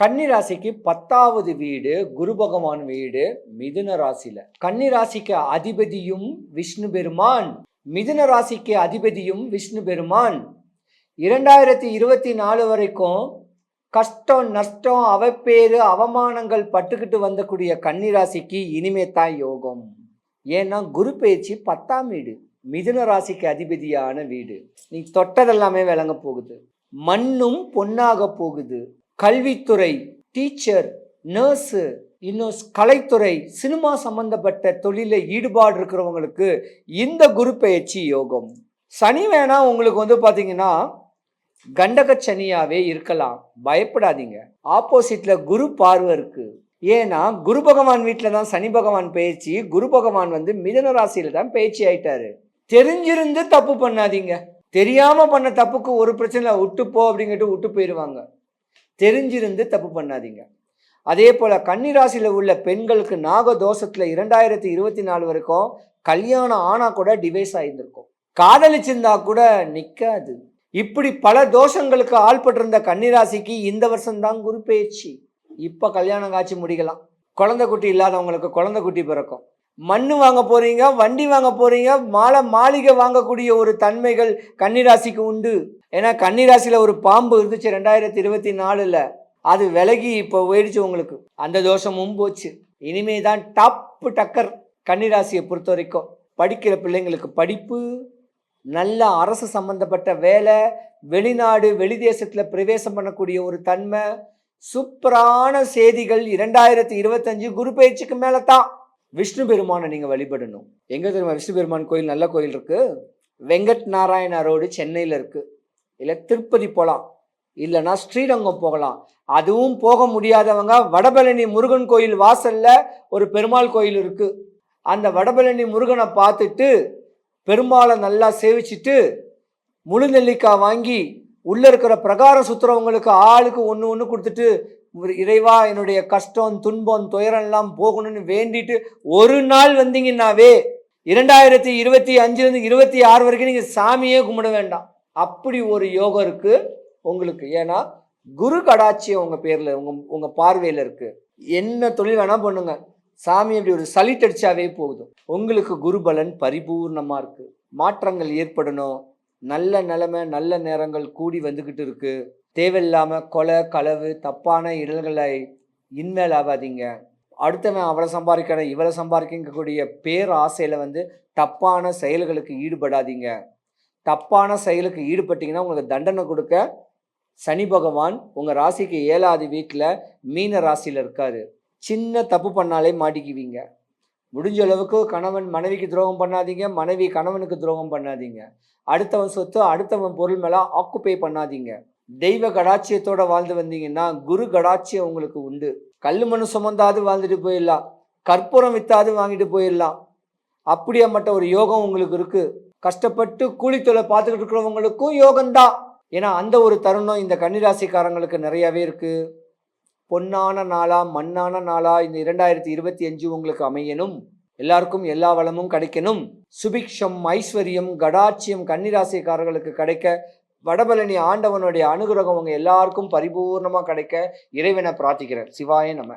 கன்னிராசிக்கு பத்தாவது வீடு குரு பகவான் வீடு மிதுன ராசியில. கன்னிராசிக்கு அதிபதியும் விஷ்ணு பெருமான். மிதுன ராசிக்கு அதிபதியும் விஷ்ணு பெருமான். இரண்டாயிரத்தி இருபத்தி நாலு வரைக்கும் கஷ்டம் நஷ்டம் அவப்பேறு அவமானங்கள் பட்டுக்கிட்டு வந்தக்கூடிய கன்னிராசிக்கு இனிமே தான் யோகம். ஏன்னா குரு பயிற்சி பத்தாம் வீடு மிதுன ராசிக்கு அதிபதியான வீடு. நீ தொட்டதெல்லாமே விளங்க போகுது. மண்ணும் பொன்னாக போகுது. கல்வித்துறை டீச்சர் நர்ஸு இன்னும் கலைத்துறை சினிமா சம்பந்தப்பட்ட தொழிலில் ஈடுபாடு இருக்கிறவங்களுக்கு இந்த குரு பயிற்சி யோகம். சனி வேணா உங்களுக்கு வந்து பார்த்தீங்கன்னா கண்டக சனியாவே இருக்கலாம். பயப்படாதீங்க. ஆப்போசிட்ல குரு பார்வை இருக்கு. ஏன்னா குரு பகவான் வீட்டில் தான் சனி பகவான் பயிற்சி. குரு பகவான் வந்து மிதன ராசியில தான் பயிற்சி ஆயிட்டாரு. தெரிஞ்சிருந்து தப்பு பண்ணாதீங்க. தெரியாம பண்ண தப்புக்கு ஒரு பிரச்சனை விட்டுப்போ விட்டு போ அப்படிங்கிட்டு விட்டு போயிடுவாங்க தெரிஞ்சிருந்து தப்பு பண்ணாதீங்க. அதே போல் கன்னிராசியில் உள்ள பெண்களுக்கு நாக தோஷத்தில் இரண்டாயிரத்தி இருபத்தி நாலு வரைக்கும் கல்யாணம் ஆனால் கூட டிவைஸ் ஆகியிருந்திருக்கும் காதலிச்சிருந்தா கூட நிற்காது இப்படி பல தோஷங்களுக்கு ஆள்பட்டிருந்த கன்னிராசிக்கு இந்த வருஷம்தான் குரு இப்போ கல்யாணம் காட்சி முடிக்கலாம். குழந்தை குட்டி இல்லாதவங்களுக்கு குழந்தை குட்டி பிறக்கும். மண் வாங்க போறீங்க வண்டி வாங்க போறீங்க மாலை மாளிகை வாங்கக்கூடிய ஒரு தன்மைகள் கன்னிராசிக்கு உண்டு. ஏன்னா கன்னிராசியில் ஒரு பாம்பு இருந்துச்சு ரெண்டாயிரத்தி இருபத்தி நாலில் அது விலகி இப்போ போயிடுச்சு உங்களுக்கு. அந்த தோஷமும் போச்சு. இனிமே தான் டாப்பு டக்கர் கன்னிராசியை பொறுத்த வரைக்கும் படிக்கிற பிள்ளைங்களுக்கு படிப்பு நல்ல அரசு சம்பந்தப்பட்ட வேலை வெளிநாடு வெளி தேசத்தில் பிரவேசம் பண்ணக்கூடிய ஒரு தன்மை சூப்பரான செய்திகள் இரண்டாயிரத்தி இருபத்தஞ்சு குரு பயிற்சிக்கு மேலே தான் விஷ்ணு பெருமானை நீங்கள் வழிபடணும். எங்கே தெரியுமா? விஷ்ணு பெருமான் கோயில் நல்ல கோயில் இருக்குது வெங்கட் நாராயண ரோடு சென்னையில் இருக்குது இல்லை திருப்பதி போகலாம் இல்லைன்னா ஸ்ரீரங்கம் போகலாம். அதுவும் போக முடியாதவங்க வடபழனி முருகன் கோயில் வாசல்ல ஒரு பெருமாள் கோயில் இருக்கு. அந்த வடபழனி முருகனை பார்த்துட்டு பெருமாளை நல்லா சேவிச்சிட்டு முழு நெல்லிக்காய் வாங்கி உள்ளே இருக்கிற பிரகாரம் சுற்றுறவங்களுக்கு ஆளுக்கு ஒன்று ஒன்று கொடுத்துட்டு இறைவா என்னுடைய கஷ்டம் துன்பம் துயரம் எல்லாம் போகணும்னு வேண்டிட்டு ஒரு நாள் வந்தீங்கன்னாவே இரண்டாயிரத்தி இருபத்தி அஞ்சுலேருந்து இருபத்தி ஆறு வரைக்கும் நீங்கள் சாமியே கும்பிட வேண்டாம். அப்படி ஒரு யோகம் இருக்கு உங்களுக்கு. ஏன்னா குரு கடாட்சியம் உங்கள் பேரில் உங்கள் உங்கள் பார்வையில் இருக்குது என்ன தொழில் வேணால் பண்ணுங்க. சாமி அப்படி ஒரு சலிட் அடிச்சாவே போதும். உங்களுக்கு குருபலன் பரிபூர்ணமாக இருக்குது மாற்றங்கள் ஏற்படணும். நல்ல நிலைமை நல்ல நேரங்கள் கூடி வந்துக்கிட்டு இருக்குது தேவையில்லாமல் கொலை களவு தப்பான இடல்களை இன்மேல் ஆகாதீங்க. அடுத்தவன் அவளை சம்பாதிக்கணும் இவளை சம்பாதிக்கக்கூடிய பேர் ஆசையில் வந்து தப்பான செயல்களுக்கு ஈடுபடாதீங்க. தப்பான செயலுக்கு ஈடுபட்டீங்கன்னா உங்களுக்கு தண்டனை கொடுக்க சனி பகவான் உங்கள் ராசிக்கு ஏழாவது வீட்டில் மீன ராசியில் இருக்கார். சின்ன தப்பு பண்ணாலே மாட்டிக்குவீங்க. முடிஞ்ச அளவுக்கு கணவன் மனைவிக்கு துரோகம் பண்ணாதீங்க மனைவி கணவனுக்கு துரோகம் பண்ணாதீங்க. அடுத்தவன் சொத்து அடுத்தவன் பொருள் மேலே ஆக்குப்பை பண்ணாதீங்க. தெய்வ கடாட்சியத்தோட வாழ்ந்து வந்தீங்கன்னா குரு கடாட்சியம் உங்களுக்கு உண்டு. கல் மண் சுமந்தாது வாழ்ந்துட்டு போயிடலாம். கற்பூரம் வித்தாது வாங்கிட்டு போயிடலாம். அப்படியாப்பட்ட ஒரு யோகம் உங்களுக்கு இருக்கு. கஷ்டப்பட்டு கூலித்தொலை பார்த்துக்கிட்டு இருக்கிறவங்களுக்கும் யோகம்தான். ஏன்னா அந்த ஒரு தருணம் இந்த கன்னிராசிக்காரங்களுக்கு நிறையவே இருக்கு. பொன்னான நாளா மண்ணான நாளா இந்த இரண்டாயிரத்தி இருபத்தி அஞ்சு உங்களுக்கு அமையணும். எல்லாருக்கும் எல்லா வளமும் கிடைக்கணும். சுபிக்ஷம் ஐஸ்வர்யம் கடாட்சியம் கன்னிராசிக்காரர்களுக்கு கிடைக்க வடபழனி ஆண்டவனுடைய அனுகிரகம் உங்க எல்லாருக்கும் பரிபூர்ணமா கிடைக்க இறைவனை பிரார்த்திக்கிறேன். சிவாய நம்ம